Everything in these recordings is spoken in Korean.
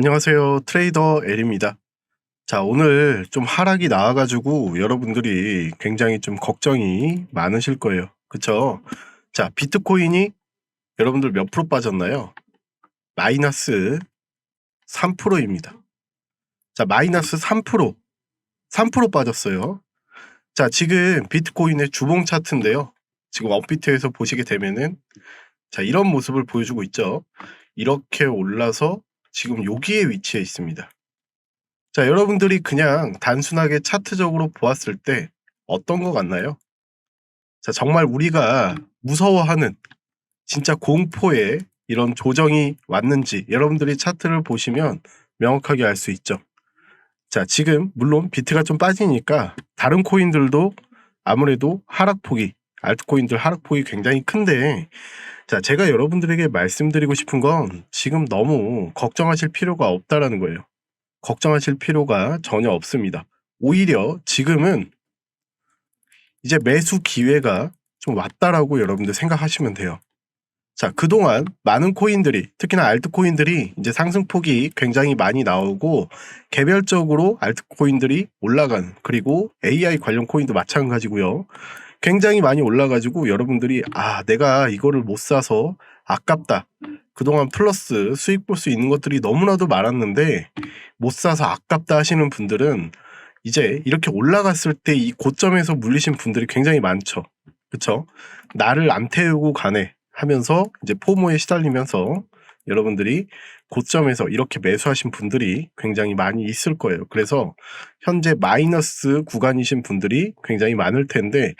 안녕하세요. 트레이더 L입니다. 자, 오늘 좀 하락이 나와가지고 여러분들이 굉장히 좀 걱정이 많으실 거예요. 그쵸? 자, 비트코인이 여러분들 몇 프로 빠졌나요? 마이너스 3%입니다. 자, 마이너스 3%. 3% 빠졌어요. 자, 지금 비트코인의 주봉 차트인데요. 지금 업비트에서 보시게 되면은 자, 이런 모습을 보여주고 있죠. 이렇게 올라서 지금 여기에 위치해 있습니다. 자, 여러분들이 그냥 단순하게 차트적으로 보았을 때 어떤 것 같나요? 자, 정말 우리가 무서워하는 진짜 공포에 이런 조정이 왔는지 여러분들이 차트를 보시면 명확하게 알 수 있죠. 자, 지금 물론 비트가 좀 빠지니까 다른 코인들도 아무래도 하락폭이 알트코인들 하락폭이 굉장히 큰데 자, 제가 여러분들에게 말씀드리고 싶은 건 지금 너무 걱정하실 필요가 없다라는 거예요. 걱정하실 필요가 전혀 없습니다. 오히려 지금은 이제 매수 기회가 좀 왔다라고 여러분들 생각하시면 돼요. 자, 그동안 많은 코인들이, 특히나 알트코인들이 이제 상승폭이 굉장히 많이 나오고, 개별적으로 알트코인들이 올라간, 그리고 AI 관련 코인도 마찬가지고요. 굉장히 많이 올라가지고 여러분들이, 아, 내가 이거를 못 사서 아깝다. 그동안 플러스 수익 볼 수 있는 것들이 너무나도 많았는데, 못 사서 아깝다 하시는 분들은 이제 이렇게 올라갔을 때 이 고점에서 물리신 분들이 굉장히 많죠. 그쵸? 나를 안 태우고 가네. 하면서 이제 포모에 시달리면서 여러분들이 고점에서 이렇게 매수하신 분들이 굉장히 많이 있을 거예요. 그래서 현재 마이너스 구간이신 분들이 굉장히 많을 텐데,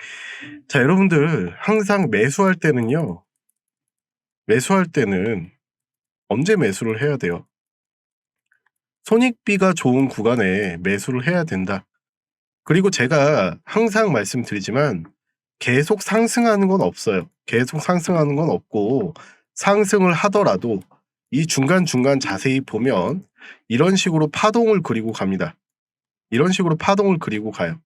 자, 여러분들 항상 매수할 때는요, 매수할 때는 언제 매수를 해야 돼요? 손익비가 좋은 구간에 매수를 해야 된다. 그리고 제가 항상 말씀드리지만 계속 상승하는 건 없어요. 계속 상승하는 건 없고 상승을 하더라도 이 중간중간 자세히 보면 이런 식으로 파동을 그리고 갑니다. 이런 식으로 파동을 그리고 가요.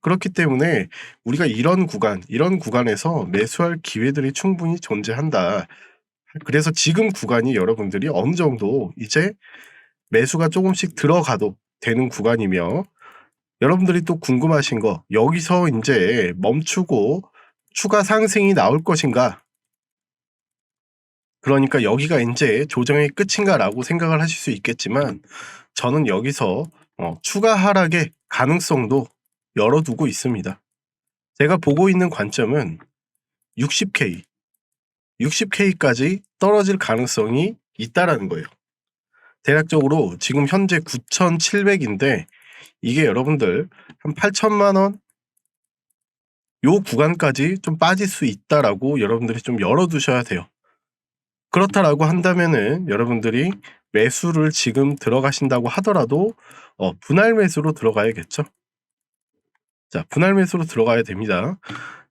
그렇기 때문에 우리가 이런 구간, 이런 구간에서 매수할 기회들이 충분히 존재한다. 그래서 지금 구간이 여러분들이 어느 정도 이제 매수가 조금씩 들어가도 되는 구간이며 여러분들이 또 궁금하신 거 여기서 이제 멈추고 추가 상승이 나올 것인가? 그러니까 여기가 이제 조정의 끝인가라고 생각을 하실 수 있겠지만 저는 여기서 어, 추가 하락의 가능성도 열어두고 있습니다. 제가 보고 있는 관점은 60K, 60K까지 떨어질 가능성이 있다라는 거예요. 대략적으로 지금 현재 9,700인데 이게 여러분들 한 8천만 원, 요 구간까지 좀 빠질 수 있다라고 여러분들이 좀 열어두셔야 돼요. 그렇다라고 한다면은 여러분들이 매수를 지금 들어가신다고 하더라도 어, 분할 매수로 들어가야겠죠. 자, 분할 매수로 들어가야 됩니다.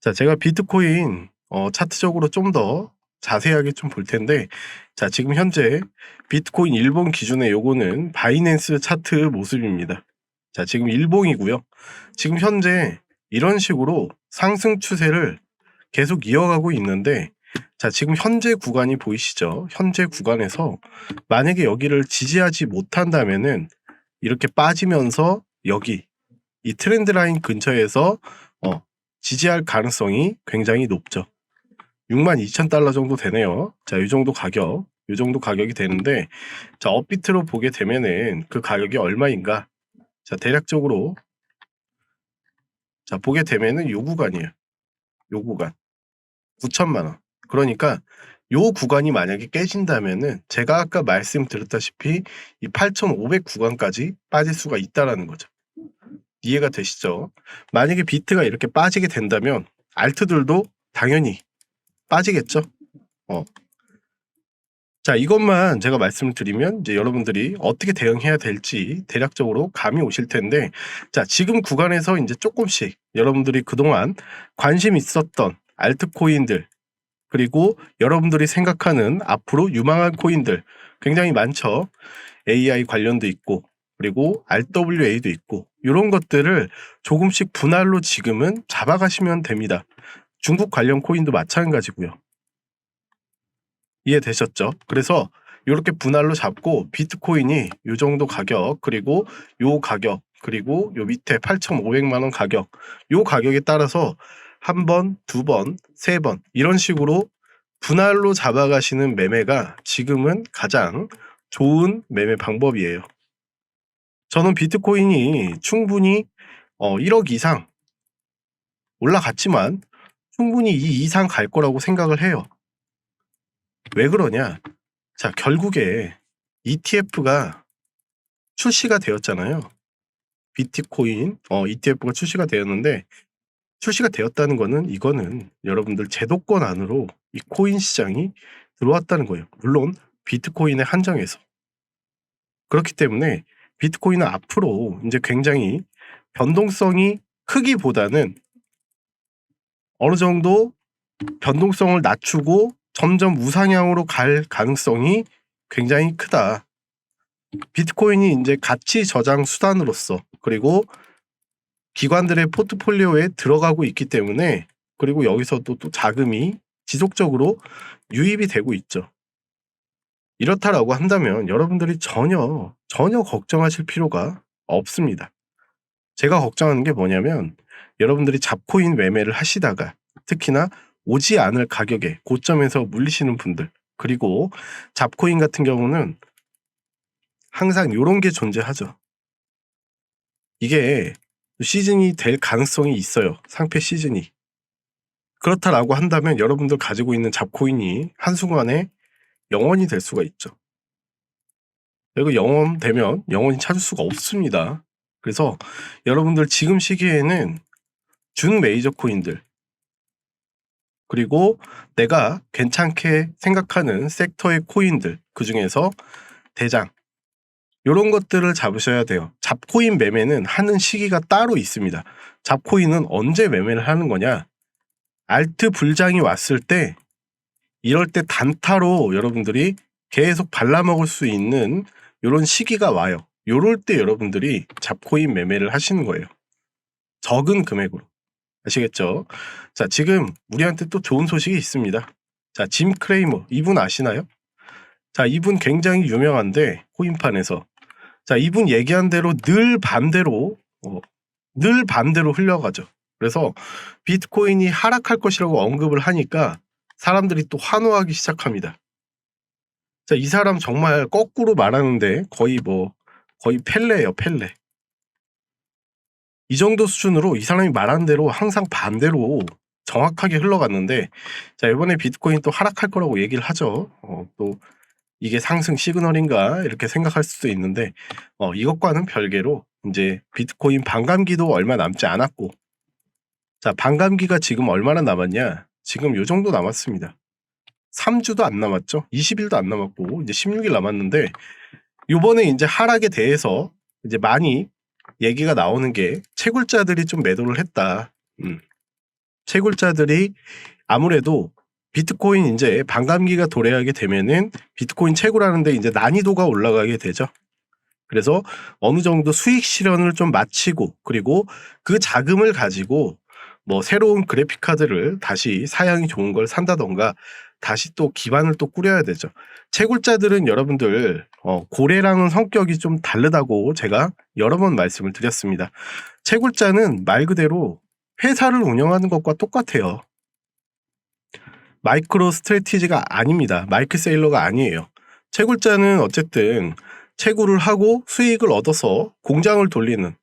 자, 제가 비트코인 어, 차트적으로 좀 더 자세하게 좀 볼 텐데, 자, 지금 현재 비트코인 일본 기준의 요거는 바이낸스 차트 모습입니다. 자, 지금 일봉이고요. 지금 현재 이런 식으로 상승 추세를 계속 이어가고 있는데, 자, 지금 현재 구간이 보이시죠? 현재 구간에서 만약에 여기를 지지하지 못한다면은 이렇게 빠지면서 여기 이 트렌드 라인 근처에서 어, 지지할 가능성이 굉장히 높죠. 62,000달러 정도 되네요. 자, 이 정도 가격, 이 정도 가격이 되는데, 자, 업비트로 보게 되면은 그 가격이 얼마인가? 자, 대략적으로 자, 보게 되면은 요 구간이에요. 요 구간. 9천만 원. 그러니까 요 구간이 만약에 깨진다면은 제가 아까 말씀드렸다시피 이 8,500 구간까지 빠질 수가 있다라는 거죠. 이해가 되시죠? 만약에 비트가 이렇게 빠지게 된다면 알트들도 당연히 빠지겠죠. 어. 자, 이것만 제가 말씀을 드리면 이제 여러분들이 어떻게 대응해야 될지 대략적으로 감이 오실 텐데, 자, 지금 구간에서 이제 조금씩 여러분들이 그동안 관심 있었던 알트코인들, 그리고 여러분들이 생각하는 앞으로 유망한 코인들 굉장히 많죠. AI 관련도 있고, 그리고 RWA도 있고, 이런 것들을 조금씩 분할로 지금은 잡아가시면 됩니다. 중국 관련 코인도 마찬가지고요. 이해되셨죠? 그래서 요렇게 분할로 잡고 비트코인이 요 정도 가격 그리고 요 가격 그리고 요 밑에 8,500만 원 가격 요 가격에 따라서 한 번, 두 번, 세 번 이런 식으로 분할로 잡아가시는 매매가 지금은 가장 좋은 매매 방법이에요. 저는 비트코인이 충분히 어 1억 이상 올라갔지만 충분히 이 이상 갈 거라고 생각을 해요. 왜 그러냐? 자, 결국에 ETF가 출시가 되었잖아요. 비트코인 어 ETF가 출시가 되었는데 출시가 되었다는 거는 이거는 여러분들 제도권 안으로 이 코인 시장이 들어왔다는 거예요. 물론 비트코인에 한정해서. 그렇기 때문에 비트코인은 앞으로 이제 굉장히 변동성이 크기보다는 어느 정도 변동성을 낮추고 점점 우상향으로 갈 가능성이 굉장히 크다. 비트코인이 이제 가치 저장 수단으로서 그리고 기관들의 포트폴리오에 들어가고 있기 때문에 그리고 여기서도 또 자금이 지속적으로 유입이 되고 있죠. 이렇다라고 한다면 여러분들이 전혀 전혀 걱정하실 필요가 없습니다. 제가 걱정하는 게 뭐냐면 여러분들이 잡코인 매매를 하시다가 특히나 오지 않을 가격에 고점에서 물리시는 분들 그리고 잡코인 같은 경우는 항상 요런 게 존재하죠. 이게 시즌이 될 가능성이 있어요. 상패 시즌이. 그렇다라고 한다면 여러분들 가지고 있는 잡코인이 한순간에 영원이 될 수가 있죠. 그리고 영원 되면 영원히 찾을 수가 없습니다. 그래서 여러분들 지금 시기에는 준 메이저 코인들 그리고 내가 괜찮게 생각하는 섹터의 코인들 그 중에서 대장 이런 것들을 잡으셔야 돼요. 잡코인 매매는 하는 시기가 따로 있습니다. 잡코인은 언제 매매를 하는 거냐? 알트 불장이 왔을 때 이럴 때 단타로 여러분들이 계속 발라먹을 수 있는 이런 시기가 와요. 요럴 때 여러분들이 잡코인 매매를 하시는 거예요. 적은 금액으로. 아시겠죠? 자, 지금 우리한테 또 좋은 소식이 있습니다. 자, 짐 크레이머. 이분 아시나요? 자, 이분 굉장히 유명한데, 코인판에서. 자, 이분 얘기한 대로 늘 반대로, 어, 늘 반대로 흘러가죠. 그래서 비트코인이 하락할 것이라고 언급을 하니까 사람들이 또 환호하기 시작합니다. 자, 이 사람 정말 거꾸로 말하는데 거의 뭐, 거의 펠레예요, 펠레. 이 정도 수준으로 이 사람이 말한 대로 항상 반대로 정확하게 흘러갔는데, 자, 이번에 비트코인 또 하락할 거라고 얘기를 하죠. 어, 또, 이게 상승 시그널인가? 이렇게 생각할 수도 있는데, 어, 이것과는 별개로, 이제 비트코인 반감기도 얼마 남지 않았고, 자, 반감기가 지금 얼마나 남았냐? 지금 요 정도 남았습니다. 3주도 안 남았죠. 20일도 안 남았고 이제 16일 남았는데 요번에 이제 하락에 대해서 이제 많이 얘기가 나오는 게 채굴자들이 좀 매도를 했다. 음. 채굴자들이 아무래도 비트코인 이제 반감기가 도래하게 되면은 비트코인 채굴하는데 이제 난이도가 올라가게 되죠. 그래서 어느 정도 수익 실현을 좀 마치고 그리고 그 자금을 가지고 뭐 새로운 그래픽 카드를 다시 사양이 좋은 걸 산다던가 다시 또 기반을 또 꾸려야 되죠. 채굴자들은 여러분들 어, 고래랑은 성격이 좀 다르다고 제가 여러 번 말씀을 드렸습니다. 채굴자는 말 그대로 회사를 운영하는 것과 똑같아요. 마이크로 스트레티지가 아닙니다. 마이크 세일러가 아니에요. 채굴자는 어쨌든 채굴을 하고 수익을 얻어서 공장을 돌리는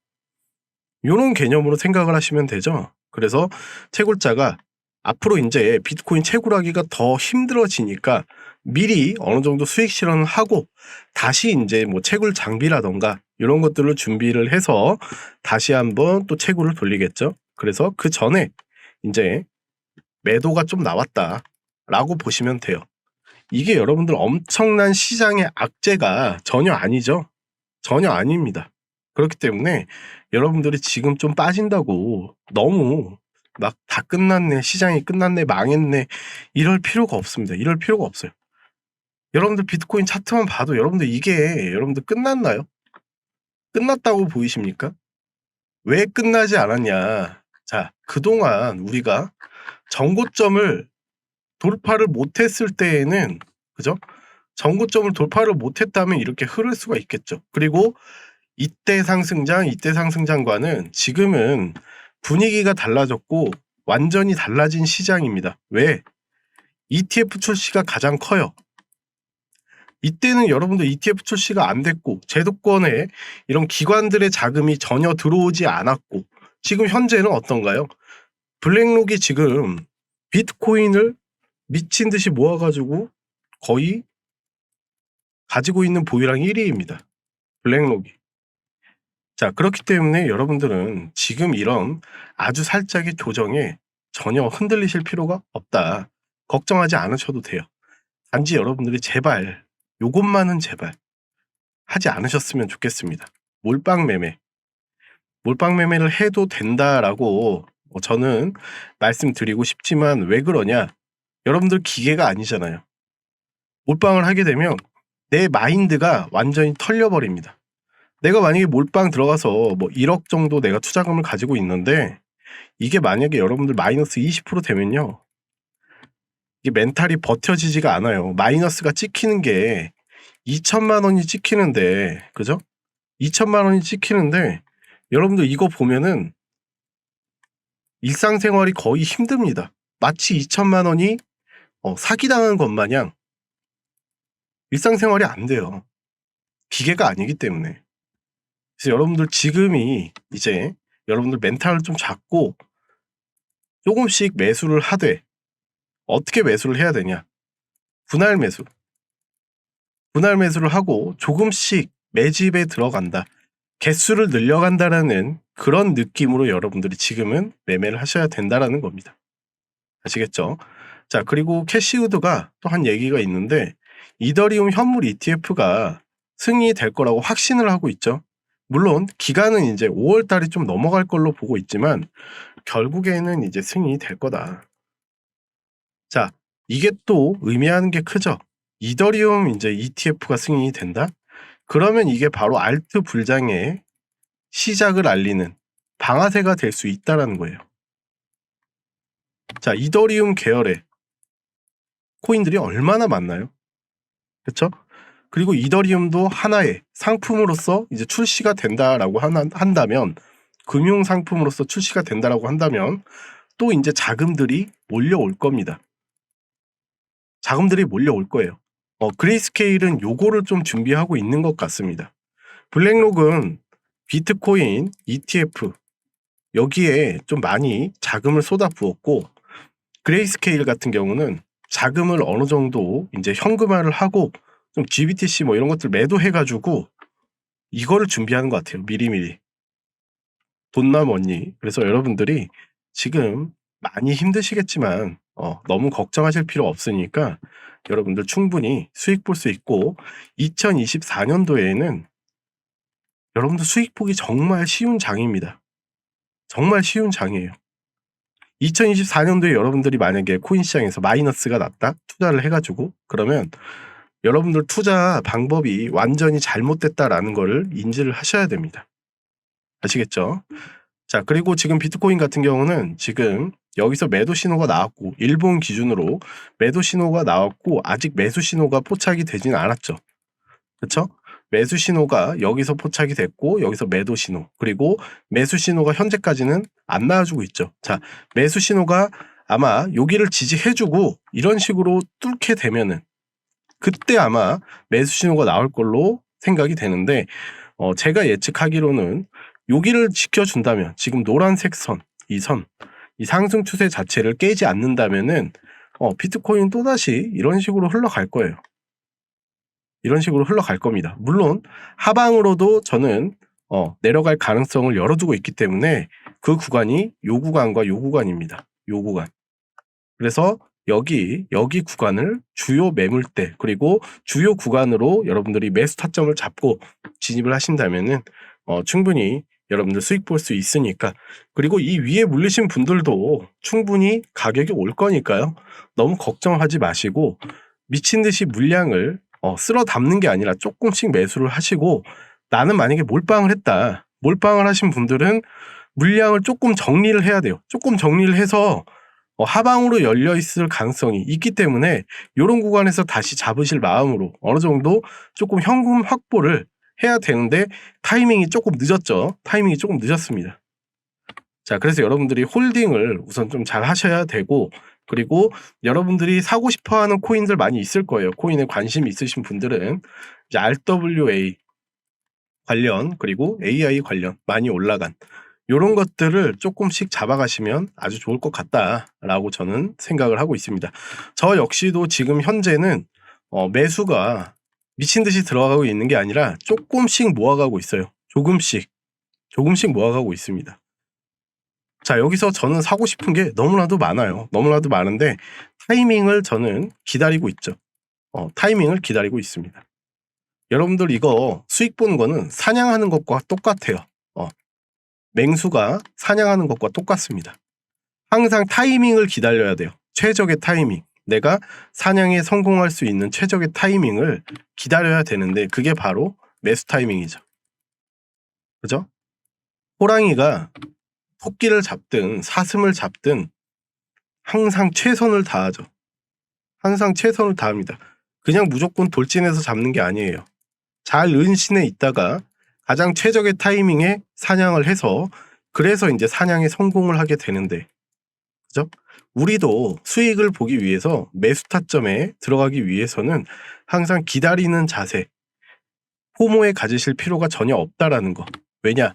이런 개념으로 생각을 하시면 되죠. 그래서 채굴자가 앞으로 이제 비트코인 채굴하기가 더 힘들어지니까 미리 어느 정도 수익 실현을 하고 다시 이제 뭐 채굴 장비라던가 이런 것들을 준비를 해서 다시 한번 또 채굴을 돌리겠죠. 그래서 그 전에 이제 매도가 좀 나왔다라고 보시면 돼요. 이게 여러분들 엄청난 시장의 악재가 전혀 아니죠. 전혀 아닙니다. 그렇기 때문에 여러분들이 지금 좀 빠진다고 너무 막 다 끝났네, 시장이 끝났네, 망했네, 이럴 필요가 없습니다. 이럴 필요가 없어요. 여러분들 비트코인 차트만 봐도 여러분들 이게 여러분들 끝났나요? 끝났다고 보이십니까? 왜 끝나지 않았냐? 자, 그동안 우리가 정고점을 돌파를 못했을 때에는, 그죠? 전고점을 돌파를 못했다면 이렇게 흐를 수가 있겠죠. 그리고 이때 상승장, 이때 상승장과는 지금은 분위기가 달라졌고 완전히 달라진 시장입니다. 왜? ETF 출시가 가장 커요. 이때는 여러분들 ETF 출시가 안 됐고 제도권에 이런 기관들의 자금이 전혀 들어오지 않았고 지금 현재는 어떤가요? 블랙록이 지금 비트코인을 미친 듯이 모아가지고 거의 가지고 있는 보유량 1위입니다. 블랙록이. 자, 그렇기 때문에 여러분들은 지금 이런 아주 살짝의 조정에 전혀 흔들리실 필요가 없다. 걱정하지 않으셔도 돼요. 단지 여러분들이 제발, 요것만은 제발 하지 않으셨으면 좋겠습니다. 몰빵 매매. 몰빵 매매를 해도 된다라고 뭐 저는 말씀드리고 싶지만 왜 그러냐? 여러분들 기계가 아니잖아요. 몰빵을 하게 되면 내 마인드가 완전히 털려버립니다. 내가 만약에 몰빵 들어가서 뭐 1억 정도 내가 투자금을 가지고 있는데 이게 만약에 여러분들 마이너스 20% 되면요. 이게 멘탈이 버텨지지가 않아요. 마이너스가 찍히는 게 2천만 원이 찍히는데, 그죠? 2천만 원이 찍히는데, 여러분들 이거 보면은 일상생활이 거의 힘듭니다. 마치 2천만 원이 어, 사기당한 것 마냥 일상생활이 안 돼요. 기계가 아니기 때문에. 그래서 여러분들 지금이 이제 여러분들 멘탈을 좀 잡고 조금씩 매수를 하되 어떻게 매수를 해야 되냐? 분할 매수. 분할 매수를 하고 조금씩 매집에 들어간다. 개수를 늘려간다라는 그런 느낌으로 여러분들이 지금은 매매를 하셔야 된다라는 겁니다. 아시겠죠? 자, 그리고 캐시우드가 또 한 얘기가 있는데 이더리움 현물 ETF가 승인될 거라고 확신을 하고 있죠. 물론 기간은 이제 5월 달이 좀 넘어갈 걸로 보고 있지만 결국에는 이제 승인이 될 거다. 자, 이게 또 의미하는 게 크죠. 이더리움 이제 ETF가 승인이 된다? 그러면 이게 바로 알트 불장의 시작을 알리는 방아쇠가 될 수 있다라는 거예요. 자, 이더리움 계열의 코인들이 얼마나 많나요? 그렇죠? 그리고 이더리움도 하나의 상품으로서 이제 출시가 된다라고 한다면 금융 상품으로서 출시가 된다라고 한다면 또 이제 자금들이 몰려올 겁니다. 자금들이 몰려올 거예요. 어, 그레이스케일은 요거를 좀 준비하고 있는 것 같습니다. 블랙록은 비트코인, ETF 여기에 좀 많이 자금을 쏟아 부었고 그레이스케일 같은 경우는 자금을 어느 정도 이제 현금화를 하고 좀 GBTC 뭐 이런 것들 매도해가지고 이거를 준비하는 것 같아요. 미리미리. 돈남 언니. 그래서 여러분들이 지금 많이 힘드시겠지만 어, 너무 걱정하실 필요 없으니까 여러분들 충분히 수익 볼 수 있고 2024년도에는 여러분들 수익 보기 정말 쉬운 장입니다. 정말 쉬운 장이에요. 2024년도에 여러분들이 만약에 코인 시장에서 마이너스가 났다 투자를 해가지고 그러면 여러분들 투자 방법이 완전히 잘못됐다라는 거를 인지를 하셔야 됩니다. 아시겠죠? 자, 그리고 지금 비트코인 같은 경우는 지금 여기서 매도 신호가 나왔고, 일본 기준으로 매도 신호가 나왔고, 아직 매수 신호가 포착이 되진 않았죠. 그쵸? 매수 신호가 여기서 포착이 됐고, 여기서 매도 신호, 그리고 매수 신호가 현재까지는 안 나와주고 있죠. 자, 매수 신호가 아마 여기를 지지해주고, 이런 식으로 뚫게 되면은, 그때 아마 매수 신호가 나올 걸로 생각이 되는데, 어, 제가 예측하기로는 여기를 지켜준다면 지금 노란색 선, 이 선, 이 상승 추세 자체를 깨지 않는다면은 어, 비트코인 또다시 이런 식으로 흘러갈 거예요. 이런 식으로 흘러갈 겁니다. 물론 하방으로도 저는 어, 내려갈 가능성을 열어두고 있기 때문에 그 구간이 요 구간과 요 구간입니다. 요 구간. 그래서 여기 여기 구간을 주요 매물대 그리고 주요 구간으로 여러분들이 매수 타점을 잡고 진입을 하신다면은 어, 충분히 여러분들 수익 볼 수 있으니까 그리고 이 위에 물리신 분들도 충분히 가격이 올 거니까요. 너무 걱정하지 마시고 미친 듯이 물량을 어, 쓸어 담는 게 아니라 조금씩 매수를 하시고 나는 만약에 몰빵을 했다. 몰빵을 하신 분들은 물량을 조금 정리를 해야 돼요. 조금 정리를 해서 어, 하방으로 열려 있을 가능성이 있기 때문에 이런 구간에서 다시 잡으실 마음으로 어느 정도 조금 현금 확보를 해야 되는데 타이밍이 조금 늦었죠. 타이밍이 조금 늦었습니다. 자, 그래서 여러분들이 홀딩을 우선 좀 잘 하셔야 되고 그리고 여러분들이 사고 싶어 하는 코인들 많이 있을 거예요. 코인에 관심 있으신 분들은 RWA 관련 그리고 AI 관련 많이 올라간 요런 것들을 조금씩 잡아가시면 아주 좋을 것 같다라고 저는 생각을 하고 있습니다. 저 역시도 지금 현재는 어, 매수가 미친 듯이 들어가고 있는 게 아니라 조금씩 모아가고 있어요. 조금씩 조금씩 모아가고 있습니다. 자 여기서 저는 사고 싶은 게 너무나도 많아요. 너무나도 많은데 타이밍을 저는 기다리고 있죠. 어, 타이밍을 기다리고 있습니다. 여러분들 이거 수익 보는 거는 사냥하는 것과 똑같아요. 어, 맹수가 사냥하는 것과 똑같습니다. 항상 타이밍을 기다려야 돼요. 최적의 타이밍. 내가 사냥에 성공할 수 있는 최적의 타이밍을 기다려야 되는데 그게 바로 매수 타이밍이죠. 그죠? 호랑이가 토끼를 잡든 사슴을 잡든 항상 최선을 다하죠. 항상 최선을 다합니다. 그냥 무조건 돌진해서 잡는 게 아니에요. 잘 은신해 있다가 가장 최적의 타이밍에 사냥을 해서 그래서 이제 사냥에 성공을 하게 되는데 그죠? 우리도 수익을 보기 위해서 매수 타점에 들어가기 위해서는 항상 기다리는 자세, 포모에 가지실 필요가 전혀 없다라는 거. 왜냐?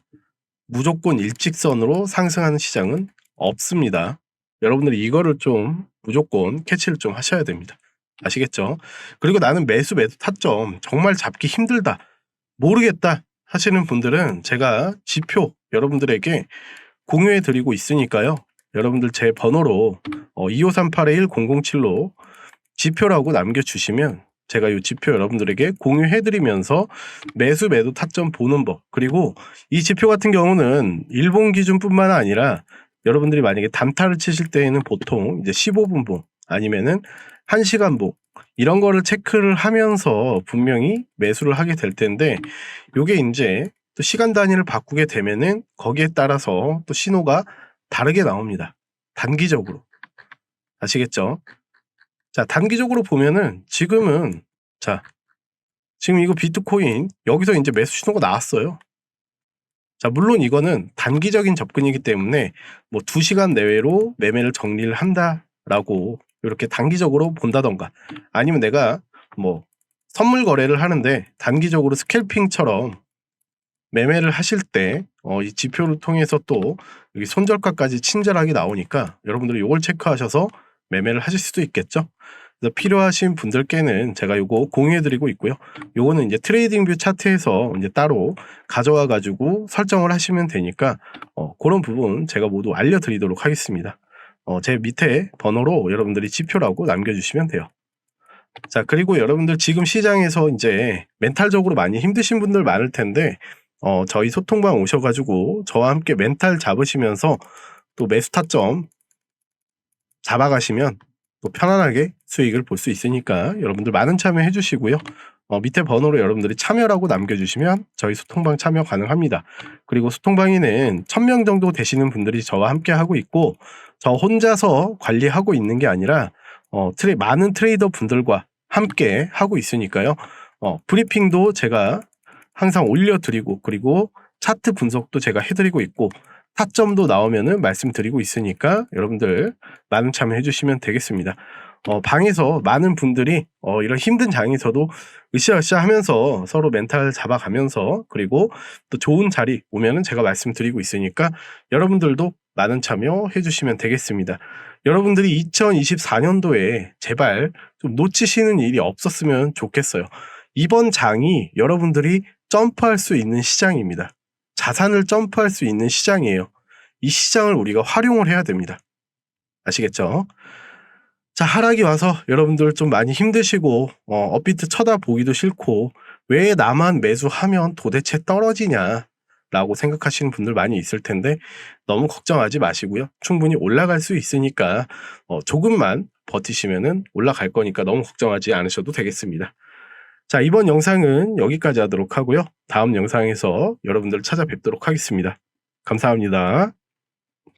무조건 일직선으로 상승하는 시장은 없습니다. 여러분들이 이거를 좀 무조건 캐치를 좀 하셔야 됩니다. 아시겠죠? 그리고 나는 매수 매수 타점 정말 잡기 힘들다. 모르겠다 하시는 분들은 제가 지표 여러분들에게 공유해 드리고 있으니까요. 여러분들 제 번호로 어, 2538-1007로 지표라고 남겨주시면 제가 이 지표 여러분들에게 공유해드리면서 매수 매도 타점 보는 법 그리고 이 지표 같은 경우는 일본 기준뿐만 아니라 여러분들이 만약에 단타를 치실 때에는 보통 이제 15분 봉 아니면은 1시간 봉 이런 거를 체크를 하면서 분명히 매수를 하게 될 텐데 요게 이제 또 시간 단위를 바꾸게 되면은 거기에 따라서 또 신호가 다르게 나옵니다. 단기적으로. 아시겠죠? 자, 단기적으로 보면은 지금은 자, 지금 이거 비트코인 여기서 이제 매수 신호가 나왔어요. 자, 물론 이거는 단기적인 접근이기 때문에 뭐 2시간 내외로 매매를 정리를 한다라고 이렇게 단기적으로 본다던가 아니면 내가 뭐 선물 거래를 하는데 단기적으로 스캘핑처럼 매매를 하실 때, 어, 이 지표를 통해서 또 여기 손절가까지 친절하게 나오니까 여러분들이 이걸 체크하셔서 매매를 하실 수도 있겠죠. 그래서 필요하신 분들께는 제가 요거 공유해드리고 있고요. 요거는 이제 트레이딩 뷰 차트에서 이제 따로 가져와 가지고 설정을 하시면 되니까 어, 그런 부분 제가 모두 알려드리도록 하겠습니다. 어, 제 밑에 번호로 여러분들이 지표라고 남겨주시면 돼요. 자, 그리고 여러분들 지금 시장에서 이제 멘탈적으로 많이 힘드신 분들 많을 텐데, 어, 저희 소통방 오셔가지고 저와 함께 멘탈 잡으시면서 또 매수 타점 잡아가시면 또 편안하게 수익을 볼 수 있으니까 여러분들 많은 참여해 주시고요. 어, 밑에 번호로 여러분들이 참여라고 남겨주시면 저희 소통방 참여 가능합니다. 그리고 소통방에는 1000명 정도 되시는 분들이 저와 함께 하고 있고 저 혼자서 관리하고 있는 게 아니라 어, 트레, 많은 트레이더 분들과 함께 하고 있으니까요. 어, 브리핑도 제가 항상 올려드리고 그리고 차트 분석도 제가 해드리고 있고 타점도 나오면은 말씀드리고 있으니까 여러분들 많은 참여해 주시면 되겠습니다. 어, 방에서 많은 분들이 어, 이런 힘든 장에서도 으쌰으쌰 하면서 서로 멘탈 잡아가면서 그리고 또 좋은 자리 오면은 제가 말씀드리고 있으니까 여러분들도 많은 참여해 주시면 되겠습니다. 여러분들이 2024년도에 제발 좀 놓치시는 일이 없었으면 좋겠어요. 이번 장이 여러분들이 점프할 수 있는 시장입니다. 자산을 점프할 수 있는 시장이에요. 이 시장을 우리가 활용을 해야 됩니다. 아시겠죠? 자, 하락이 와서 여러분들 좀 많이 힘드시고, 어, 업비트 쳐다보기도 싫고, 왜 나만 매수하면 도대체 떨어지냐? 라고 생각하시는 분들 많이 있을 텐데, 너무 걱정하지 마시고요. 충분히 올라갈 수 있으니까, 어, 조금만 버티시면은 올라갈 거니까 너무 걱정하지 않으셔도 되겠습니다. 자, 이번 영상은 여기까지 하도록 하고요. 다음 영상에서 여러분들 찾아뵙도록 하겠습니다. 감사합니다.